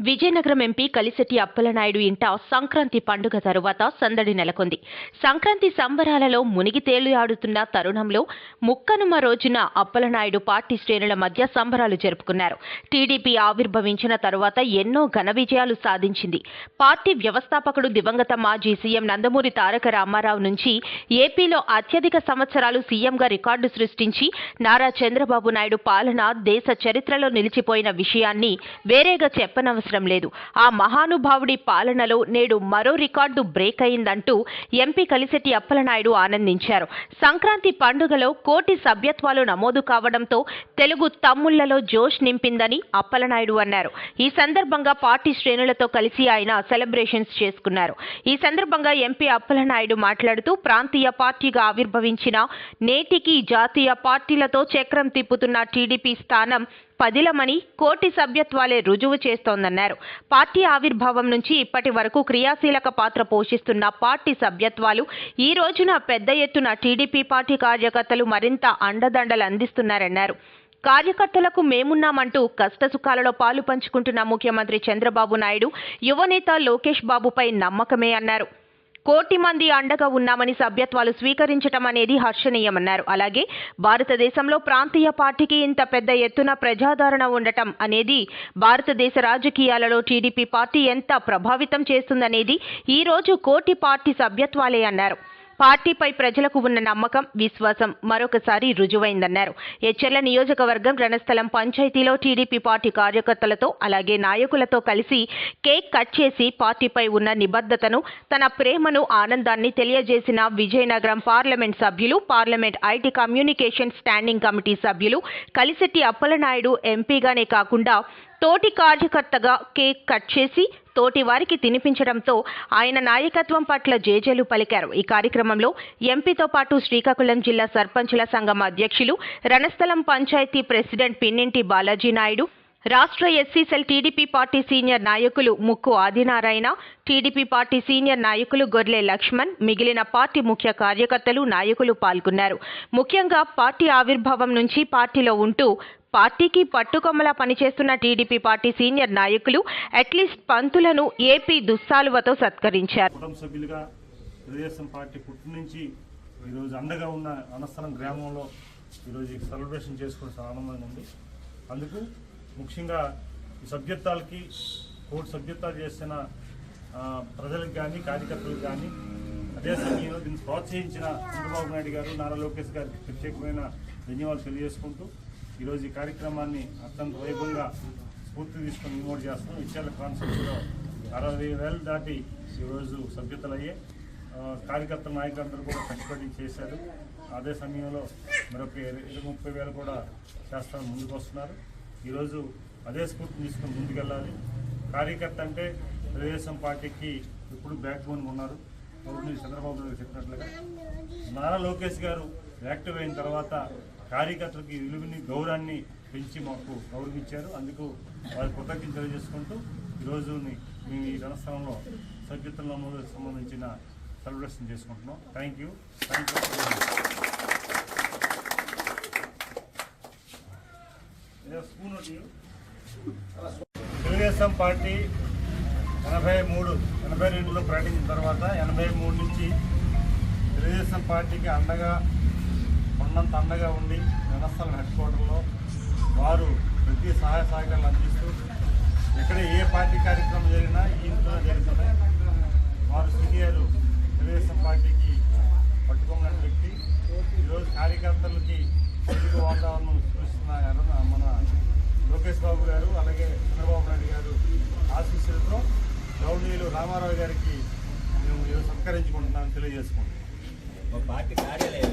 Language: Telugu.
విజయనగరం ఎంపీ కలిశెట్టి అప్పలనాయుడు ఇంట సంక్రాంతి పండుగ తరువాత సందడి నెలకొంది. సంక్రాంతి సంబరాలలో మునిగి తేలియాడుతున్న తరుణంలో ముక్కనుమ రోజున అప్పలనాయుడు పార్టీ శ్రేణుల మధ్య సంబరాలు జరుపుకున్నారు. టీడీపీ ఆవిర్భవించిన తరువాత ఎన్నో ఘన విజయాలు సాధించింది. పార్టీ వ్యవస్థాపకుడు దివంగత మాజీ సీఎం నందమూరి తారక రామారావు నుంచి ఏపీలో అత్యధిక సంవత్సరాలు సీఎంగా రికార్డు సృష్టించి నారా చంద్రబాబు నాయుడు పాలన దేశ చరిత్రలో నిలిచిపోయిన విషయాన్ని వేరేగా చెప్పనవసరం లేదు. ఆ మహానుభావుడి పాలనలో నేడు మరో రికార్డు బ్రేక్ అయిందంటూ ఎంపీ కలిసెట్టి అప్పలనాయుడు ఆనందించారు. సంక్రాంతి పండుగలో కోటి సభ్యత్వాలు నమోదు కావడంతో తెలుగు తమ్ముళ్ళలో జోష్ నింపిందని అప్పలనాయుడు అన్నారు. ఈ సందర్భంగా పార్టీ శ్రేణులతో కలిసి ఆయన సెలబ్రేషన్స్ చేసుకున్నారు. ఈ సందర్భంగా ఎంపీ అప్పలనాయుడు మాట్లాడుతూ ప్రాంతీయ పార్టీగా ఆవిర్భవించిన నేటికి జాతీయ పార్టీలతో చక్రం తిప్పుతున్న టీడీపీ స్థానం పదిలమని కోటి సభ్యత్వాలే రుజువు చేస్తోందన్నారు. పార్టీ ఆవిర్భావం నుంచి ఇప్పటి వరకు క్రియాశీలక పాత్ర పోషిస్తున్న పార్టీ సభ్యత్వాలు ఈ రోజున పెద్ద ఎత్తున టీడీపీ పార్టీ కార్యకర్తలు మరింత అండదండలు అందిస్తున్నారన్నారు. కార్యకర్తలకు మేమున్నామంటూ కష్టసుఖాలలో పాలు పంచుకుంటున్న ముఖ్యమంత్రి చంద్రబాబు నాయుడు యువనేత లోకేష్ బాబుపై నమ్మకమే అన్నారు. కోటి మంది అండగా ఉన్నామని సభ్యత్వాలు స్వీకరించటం అనేది హర్షణీయమన్నారు. అలాగే భారతదేశంలో ప్రాంతీయ పార్టీకి ఇంత పెద్ద ఎత్తున ప్రజాదరణ ఉండటం అనేది భారతదేశ రాజకీయాలలో టీడీపీ పార్టీ ఎంత ప్రభావితం చేస్తుందనేది ఈ రోజు కోటి పార్టీ సభ్యత్వాలే అన్నారు. పార్టీపై ప్రజలకు ఉన్న నమ్మకం విశ్వాసం మరొకసారి రుజువైందన్నారు. ఎచ్చెర్ల నియోజకవర్గం రణస్థలం పంచాయతీలో టీడీపీ పార్టీ కార్యకర్తలతో అలాగే నాయకులతో కలిసి కేక్ కట్ చేసి పార్టీపై ఉన్న నిబద్ధతను తన ప్రేమను ఆనందాన్ని తెలియజేసిన విజయనగరం పార్లమెంట్ సభ్యులు parliament IT communication standing committee సభ్యులు కలిశెట్టి అప్పలనాయుడు ఎంపీగానే కాకుండా తోటి కార్యకర్తగా కేక్ కట్ చేసి తోటి వారికి తినిపించడంతో ఆయన నాయకత్వం పట్ల జేజేలు పలికారు. ఈ కార్యక్రమంలో ఎంపీతో పాటు శ్రీకాకుళం జిల్లా సర్పంచుల సంఘం అధ్యక్షులు రణస్థలం పంచాయతీ ప్రెసిడెంట్ పిన్నింటి బాలాజీ నాయుడు రాష్ట్ర ఎస్సీసెల్ టీడీపీ పార్టీ సీనియర్ నాయకులు ముక్కు ఆదినారాయణ టీడీపీ పార్టీ సీనియర్ నాయకులు గొర్లె లక్ష్మణ్ మిగిలిన పార్టీ ముఖ్య కార్యకర్తలు నాయకులు పాల్గొన్నారు. ముఖ్యంగా పార్టీ ఆవిర్భావం నుంచి పార్టీలో ఉంటూ పార్టీకి పట్టుకొమ్మలా పనిచేస్తున్న టీడీపీ పార్టీ సీనియర్ నాయకులు అట్లీస్ట్ పంతులను ఏపీ దుస్సాలువతో సత్కరించారు. సభ్యులుగా తెలుగుదేశం పార్టీ పుట్టి నుంచి ఈరోజు అండగా ఉన్న అనస్థలం గ్రామంలో ఈరోజు సెలబ్రేషన్ చేసుకునే చాలా ఆనందంగా ఉంది. అందుకు ముఖ్యంగా సభ్యత్వాలకి కోటి సభ్యత్వాలు చేసిన ప్రజలకు కానీ కార్యకర్తలకు కానీ అదే సమయంలో దీన్ని ప్రోత్సహించిన చంద్రబాబు నాయుడు గారు నారా లోకేష్ గారికి ప్రత్యేకమైన ధన్యవాదాలు తెలియజేసుకుంటూ ఈరోజు ఈ కార్యక్రమాన్ని అత్యంత వైభవంగా స్ఫూర్తి తీసుకొని ఇన్వోట్ చేస్తాం ఇచ్చేళ్ళ కాన్సెప్ట్లో అరవై వేలు దాటి ఈరోజు సభ్యతలు అయ్యే కార్యకర్త నాయకులందరూ కూడా కష్టపడి చేశారు. అదే సమయంలో మరొక ఇరవై ముప్పై వేలు కూడా చేస్తాను ముందుకు వస్తున్నారు. ఈరోజు అదే స్ఫూర్తిని తీసుకొని ముందుకెళ్ళాలి. కార్యకర్త అంటే తెలుగుదేశం పార్టీకి ఇప్పుడు బ్యాక్ బోన్ ఉన్నారు. గౌరవనీయ చంద్రబాబు నాయుడు చెప్పినట్లుగా. నారా లోకేష్ గారు యాక్టివ్ అయిన తర్వాత కార్యకర్తలకి విలువని గౌరవాన్ని పెంచి మాకు గౌరవించారు. అందుకు వారి కృతజ్ఞత తెలియజేసుకుంటూ ఈరోజు మేము ఈ రణస్థలంలో సభ్యత్వం నమోదు సంబంధించిన సెలబ్రేషన్ చేసుకుంటున్నాం. Thank you thank you Telugu Desam party ఎనభై మూడు ఎనభై రెండులో ప్రకటించిన తర్వాత ఎనభై మూడు నుంచి తెలుగుదేశం పార్టీకి అండగా ఉన్నంత అండగా ఉండి వ్యవస్థల హెడ్ క్వార్టర్లో వారు ప్రతి సహాయ సహకారాలు అందిస్తూ ఎక్కడ ఏ పార్టీ కార్యక్రమం జరిగినా ఈ ఇంట్లోనే జరుగుతున్నాయి వారు సీనియర్ తెలుగుదేశం పార్టీకి పట్టుకున్న వ్యక్తి. ఈరోజు కార్యకర్తలకి తెలుగు వాతావరణం సృష్టిస్తున్న మన లోకేష్ బాబు గారు అలాగే చంద్రబాబు నాయుడు గారు ఆశీస్సులతో గౌరవనీయులు రామారావు గారికి మేము ఈరోజు సత్కరించుకుంటున్నామని తెలియజేసుకుంటున్నాం. పార్టీ కార్యాలయం